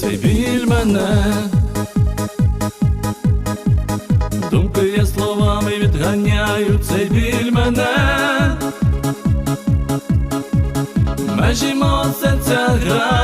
Цей біль мене, думки я словами відганяю, цей біль мене, межі мого серця грають,